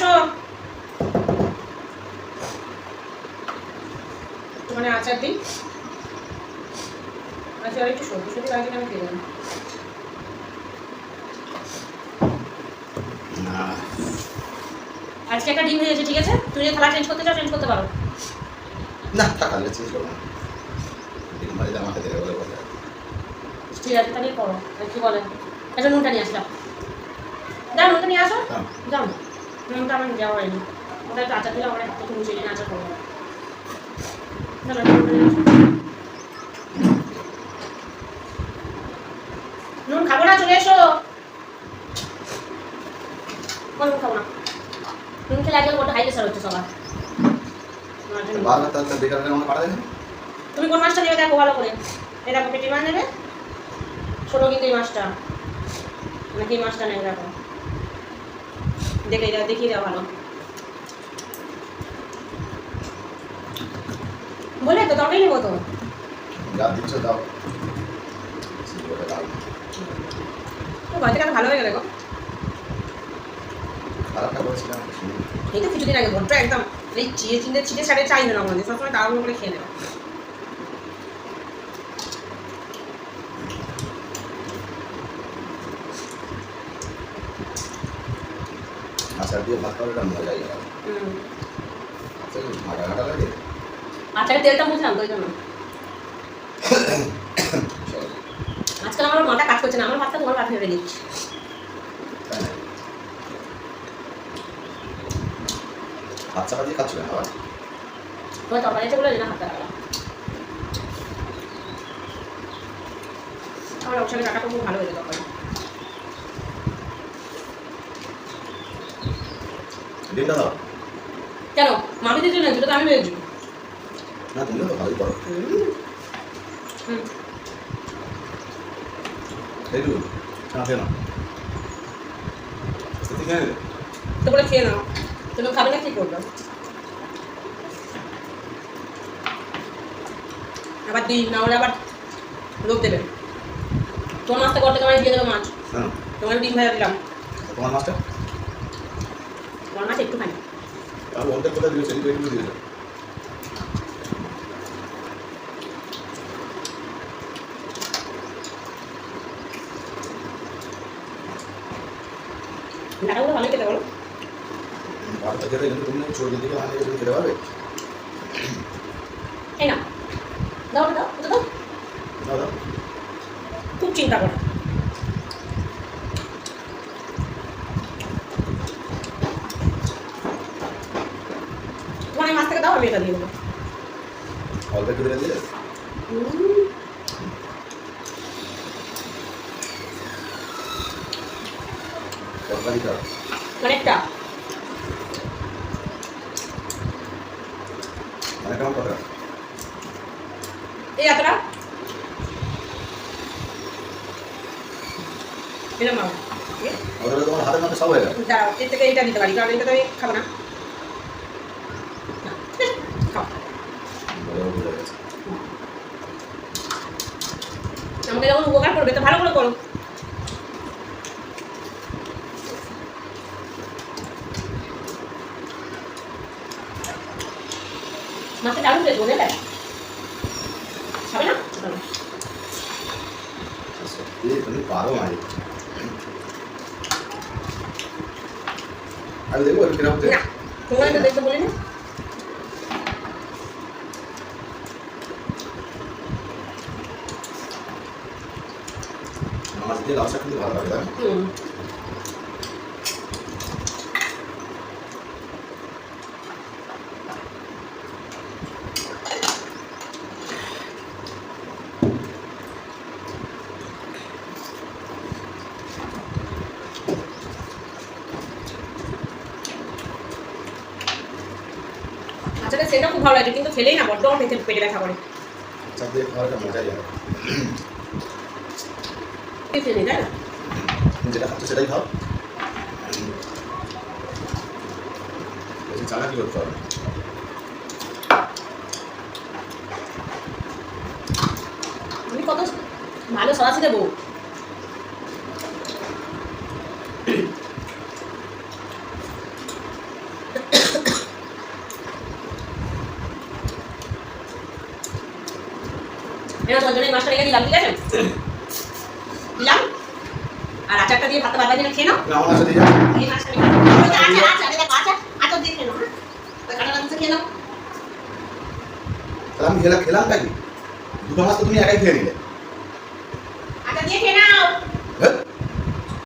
আসো। মানে আচার দিই। আচার একটু সত্যি সত্যি লাগছে আমি খেয়ে আজকে একটা ডিম হয়েছে ঠিক আছে? তুমি যদি থালা চেঞ্জ করতে চাও চেঞ্জ করতে পারো। না টাকা চেঞ্জ করব না। ডিম ভাজি আমাকে দেবে বলে বলে। ঠিক আছে তাহলে করো। কি বলে? একটা নুনটা নিয়ে আসলাম। যাও নুনটা নিয়ে আসো। হ্যাঁ যাও নুনটা আমার দেওয়া হয়নি। ওটা একটু আচার দিলে আমার একটু মুছে নিয়ে আচার করব। নুন খাব না চলে এসো। কোন নুন খাব না। নুন খেলে আজকাল বড় হাই প্রেশার হচ্ছে সবার। তুমি কোন মাছটা নেবে দেখো ভালো করে। দেখো পেটি মাছ নেবে। ছোটো কিন্তু এই মাছটা। নাকি এই মাছটা নেবে দেখো। দেখে দাও দেখিয়ে দাও ভালো। বলে তো তবেই নেব তো ভালো হয়ে গেলে গো। এই তো কিছুদিন আগে বড্ড একদম এই চিয়ে চিনতে ছিটে ছাড়ে চাই না আমাদের সবসময় তাড়াহুড়ো করে খেয়ে নেবে। আচার দিয়ে ভাত খাওয়াটা মজাই লাগে হুম। আচার ঘাটা ঘাটা লাগে। আচারের তেলটা মুছলাম তো ওই জন্য আজকাল আমার মাথা কাজ করছে না আমার ভাতটা তোমার ভাত ভেবে নিচ্ছি না চাপা দিয়ে খাচ্ছ কেন আবার? তোমার তরকারি আছে বলে জন্য হাতটা আমার ওর সঙ্গে কাটা খুব ভালো হয়েছে তরকারি। ডিমটা দাও। কেন? মামি দিতে না তো আমি ভেবেছি না তুমিও তো ভালোই হুম। একটু না খেয়ে না তুই খেয়ে নাও। তুমি খাবে না কি করবে? আবার দিই না হলে আবার লোক দেবে। তোমার মাছটা করতে তোমায় দিয়ে দেবে মাছ। হ্যাঁ তোমার ডিম ভাজা দিলাম। তোমার মাছটা? তোমার মাছ একটুখানি। আর ওদের কোথায় দিয়েছে একটু একটু দিয়েছে ডাটাগুলো ভালো খেতে বলো। ভাতটা খেতে কিন্তু তুমি চর্বি দিকে আনলে তুমি খেতে পারবে? এই না দাও দাও দাও। দাও খুব চিন্তা করো তোমার এই মাছ থেকে দাও আমি এটা দিয়ে দেবো। অল্প একটু দিলে দিলে? উম, তরকারি অনেকটা মানে এই এতটা। এরকম নাও। তোমার হাতের মধ্যে সব হয়ে গেল। দাঁড়াও এর থেকে এইটা দিতে পারি কারণ এটা তো আমি খাব না, বেশ, খাও বলে ও ভুলে গেছে আমাকে যখন উপকার করবে তো ভালো করে করো। মাছটা দারুণ বুঝলে খাবে না? আমি দেখব কীরকম তোমরা দেখতে মাছ দিয়ে লাল শাক কিন্তু ভালো লাগে তাই? আচ্ছা সেটা খুব ভালো লাগে কিন্তু ফেলেই না বড্ড পেটে পেটে ব্যথা করে চাপ দিয়ে খাওয়ার একটা মজাই লাগে ভালো সরাসরি দেবো এরা সজনের মাস্টার রেখে দিলাম ঠিক আছে? দিলাম। আর আচারটা দিয়ে ভাতটা বারবার দিলে খেয়ে নাও। আচার আচার আচার আচার দিয়ে খেয়ে নাও। খেয়ে নাও। খেলাম খেলাম নাকি? দুটো মাছ তো তুমি একাই খেয়ে নিলে।